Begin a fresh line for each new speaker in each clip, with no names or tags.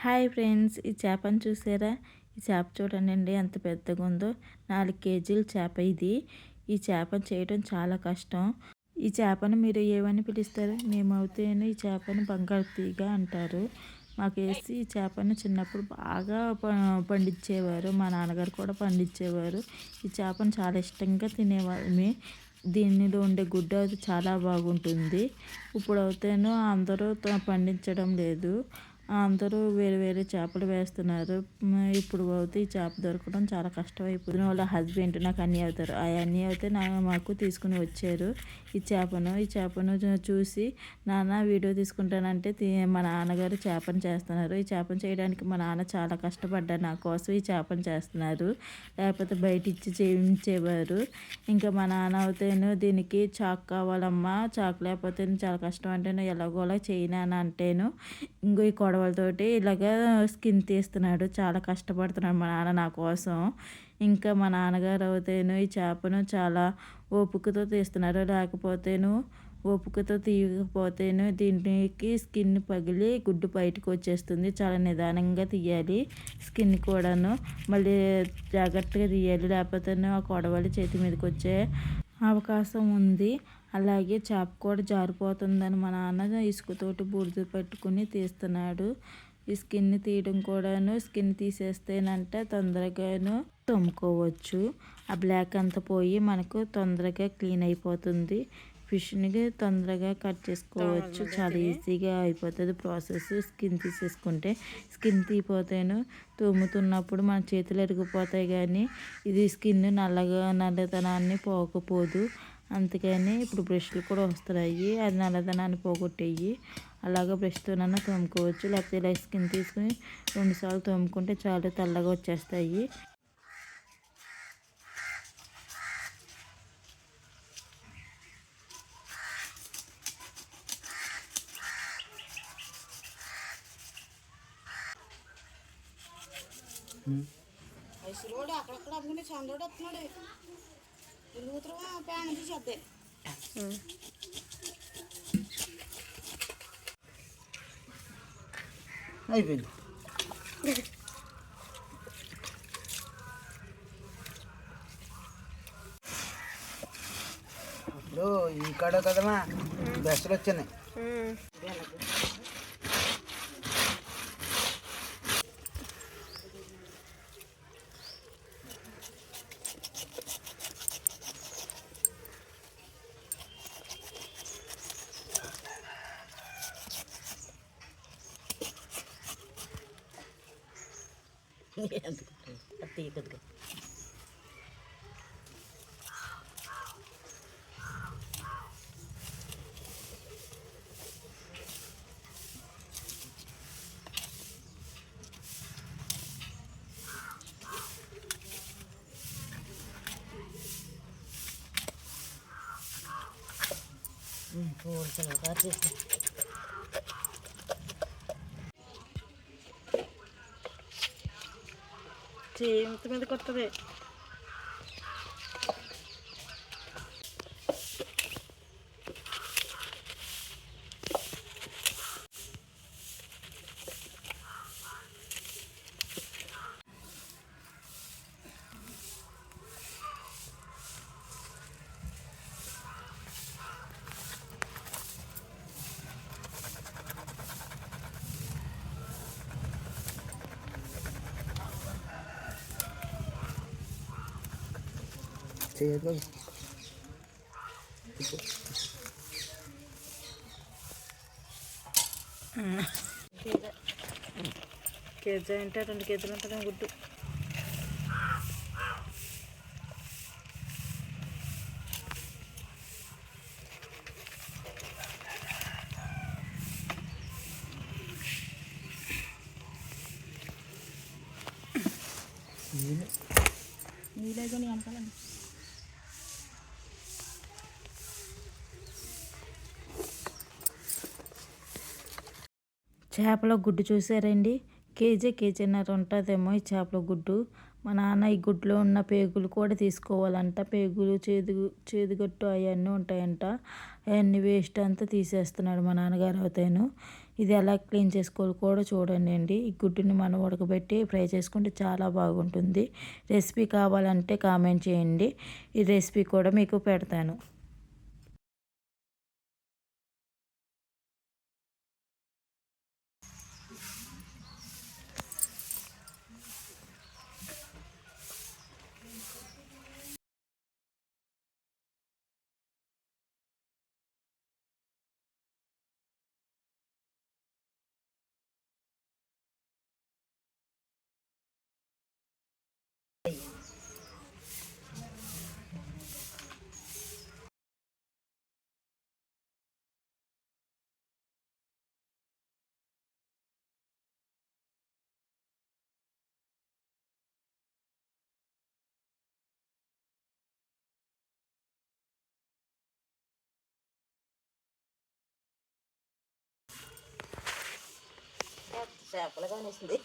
Hi friends ఈ చేపను చూసారా? ఈ చేప చూడండి ఎంత పెద్దగా ఉందో నాలుగు కేజీల చేప ఇది. ఈ చేపను చేయడం చాలా కష్టం. ఈ చేపను మీరు ఏమని పిలుస్తారు? మేమైతేనే ఈ చేపను బంగారు తీగ అంటారు. మాకు వేసి ఈ చేపను చిన్నప్పుడు బాగా పండించేవారు. మా నాన్నగారు కూడా పండించేవారు. ఈ చేపను చాలా ఇష్టంగా తినేవాళ్ళమే. దీనిలో ఉండే గుడ్డ అది చాలా బాగుంటుంది. ఇప్పుడు అయితేనో అందరూ పండించడం లేదు. అందరూ వేరు వేరే చేపలు వేస్తున్నారు. ఇప్పుడు అయితే ఈ చేప దొరకడం చాలా కష్టం అయిపోతుంది వాళ్ళ హస్బెండ్ నాకు అన్నీ అవుతారు. ఆ అన్నీ అయితే నా మాకు తీసుకుని వచ్చారు. ఈ చేపను ఈ చేపను చూసి నాన్న వీడియో తీసుకుంటానంటే మా నాన్నగారు చేపను చేస్తున్నారు. ఈ చేపను చేయడానికి మా నాన్న చాలా కష్టపడ్డారు. నా కోసం ఈ చేపను చేస్తున్నారు. లేకపోతే బయట ఇచ్చి చేయించేవారు. ఇంకా మా నాన్న అయితేను దీనికి చాక్ కావాలమ్మా. చాక్ లేకపోతే చాలా కష్టం అంటే ఎలాగోలా చేయను అంటేను. ఇంకో ఈ కొడ గొడవలతోటి ఇలాగ స్కిన్ తీస్తున్నాడు చాలా కష్టపడుతున్నాడు మా నాన్న నా కోసం. ఇంకా మా నాన్నగారు అవుతేను ఈ చేపను చాలా ఓపికతో తీస్తున్నారు. లేకపోతేను ఓపికతో తీయకపోతేను దీనికి స్కిన్ పగిలి గుడ్డు బయటకు వచ్చేస్తుంది. చాలా నిదానంగా తీయాలి స్కిన్ కూడాను. మళ్ళీ జాగ్రత్తగా తీయాలి. లేకపోతేను ఆ కొడవలి చేతి మీదకి వచ్చే అవకాశం ఉంది. అలాగే చేప కూడా జారిపోతుందని మా నాన్న ఇసుకతోటి బూడిద పెట్టుకుని తీస్తున్నాడు. ఈ స్కిన్ తీయడం కూడాను స్కిన్ తీసేస్తేనంటే తొందరగాను తోముకోవచ్చు. ఆ బ్లాక్ అంతా పోయి మనకు తొందరగా క్లీన్ అయిపోతుంది. ఫిష్ని తొందరగా కట్ చేసుకోవచ్చు. చాలా ఈజీగా అయిపోతుంది ప్రాసెస్. స్కిన్ తీసేసుకుంటే స్కిన్ తీపోతేను తోముతున్నప్పుడు మన చేతులు ఎరిగిపోతాయి కానీ ఇది స్కిన్ నల్లగా నల్లతనాన్ని పోకపోదు. అందుకని ఇప్పుడు బ్రష్లు కూడా వస్తున్నాయి. అది నల్లదనాన్ని పోగొట్టేయి. అలాగే బ్రష్తోనైనా తోముకోవచ్చు. లేకపోతే ఇలా స్కిన్ తీసుకుని రెండుసార్లు తోముకుంటే చాలా తెల్లగా వచ్చేస్తాయి. అక్కడక్కడ అమ్ముకునే చంద్రుడు వస్తున్నాడు.
అయిపోయింది ఇప్పుడు ఈ కాడ కదమ్మా బెస్ట్లు వచ్చినాయి
കത്തിക്കത്തിക്ക Mm, oh, it's a lot of しまとめたかったで、ね。చేయదు KG అంటే రెండు కేజీలు ఉంటుంది గుడ్డు చేపల గుడ్డు చూసారండి? కేజీ కేజీన్నర ఉంటుందేమో ఈ చేపల గుడ్డు. మా నాన్న ఈ గుడ్లో ఉన్న పేగులు కూడా తీసుకోవాలంట. పేగులు చేదు చేదుగట్టు అవన్నీ ఉంటాయంట. అవన్నీ వేస్ట్ అంతా తీసేస్తున్నాడు మా నాన్నగారు అవుతాను ఇది ఎలా క్లీన్ చేసుకోవాలి కూడా చూడండి అండి. ఈ గుడ్డుని మనం ఉడకబెట్టి ఫ్రై చేసుకుంటే చాలా బాగుంటుంది. రెసిపీ కావాలంటే కామెంట్ చేయండి. ఈ రెసిపీ కూడా మీకు పెడతాను.
చేపలు కానిస్తుంది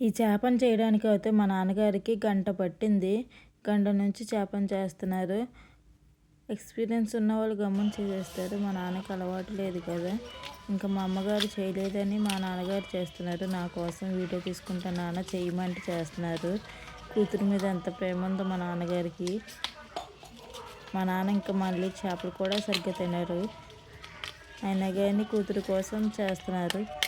ఈ చేపను చేయడానికి అయితే మా నాన్నగారికి గంట పట్టింది. గంట నుంచి చేపను చేస్తున్నారు. ఎక్స్పీరియన్స్ ఉన్న వాళ్ళు గమ్మున చేస్తారు మా నాన్నకి అలవాటు లేదు కదా. ఇంకా మా అమ్మగారు చేయలేదని మా నాన్నగారు చేస్తున్నారు. నా కోసం వీడియో తీసుకుంటా నాన్న చేయమంటే చేస్తున్నారు. కూతురు మీద ఎంత ప్రేమ ఉందో మా నాన్నగారికి. మా నాన్న ఇంకా మళ్ళీ చేపలు కూడా సరిగ్గా తినరు. అయినా కానీ కూతురు కోసం చేస్తున్నారు.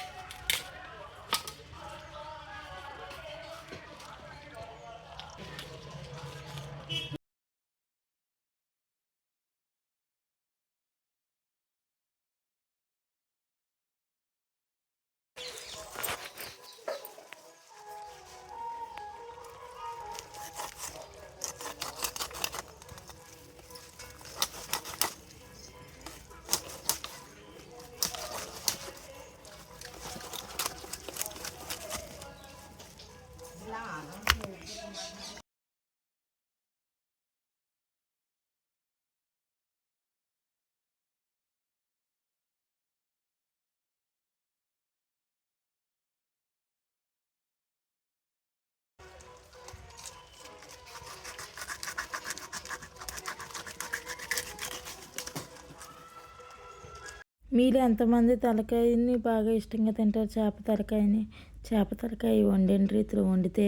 మీరు ఎంతమంది తలకాయని బాగా ఇష్టంగా తింటారు? చేప తలకాయని. చేప తలకాయ వండిన రీతిలో వండితే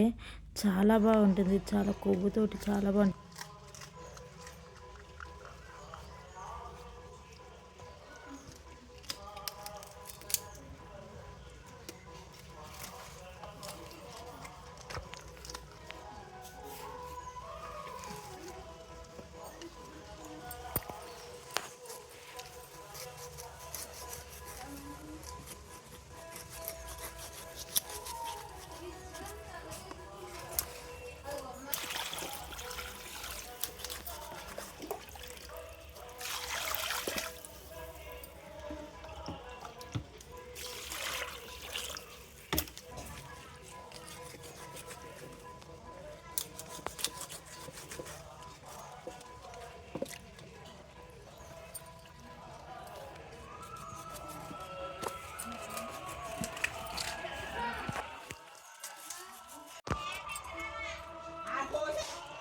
చాలా బాగుంటుంది. చాలా కొవ్వుతోటి చాలా బాగుంటుంది.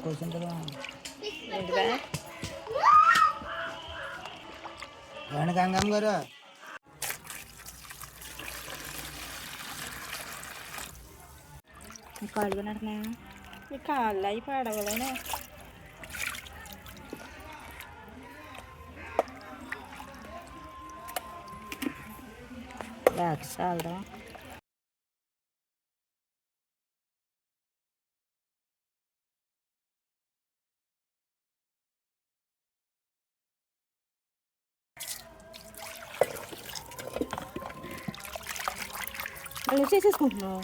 కోసం కదా ఏమండి గంగమ్మ గారు
కాళ్ళు
మీ కాళ్ళు అయి పడవలేనా
లేక చాలదా మళ్ళీ చేసేసుకుంటున్నావు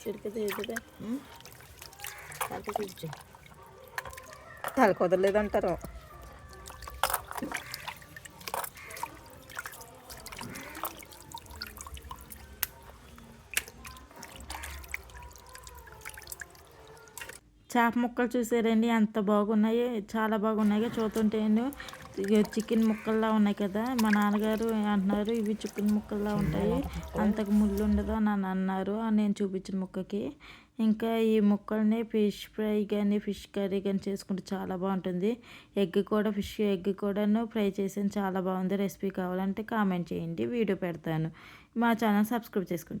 చిరిక తీయదా
తలకి కూర్చో
తల కుదరలేదంటారు. చేప ముక్కలు చూసారండి ఎంత బాగున్నాయి చాలా బాగున్నాయి చూస్తుంటే చికెన్ ముక్కల్లా ఉన్నాయి కదా మా నాన్నగారు అంటున్నారు ఇవి చికెన్ ముక్కల్లా ఉంటాయి అంతకు ముళ్ళు ఉండదు అని అన్నారు నేను చూపించిన ముక్కకి. ఇంకా ఈ ముక్కల్ని ఫిష్ ఫ్రై కానీ ఫిష్ కర్రీ కానీ చేసుకుంటే చాలా బాగుంటుంది. ఎగ్ కూడా ఫిష్ ఎగ్ కూడాను ఫ్రై చేసాను చాలా బాగుంది రెసిపీ కావాలంటే కామెంట్ చేయండి వీడియో పెడతాను. మా ఛానల్ సబ్స్క్రైబ్ చేసుకోండి.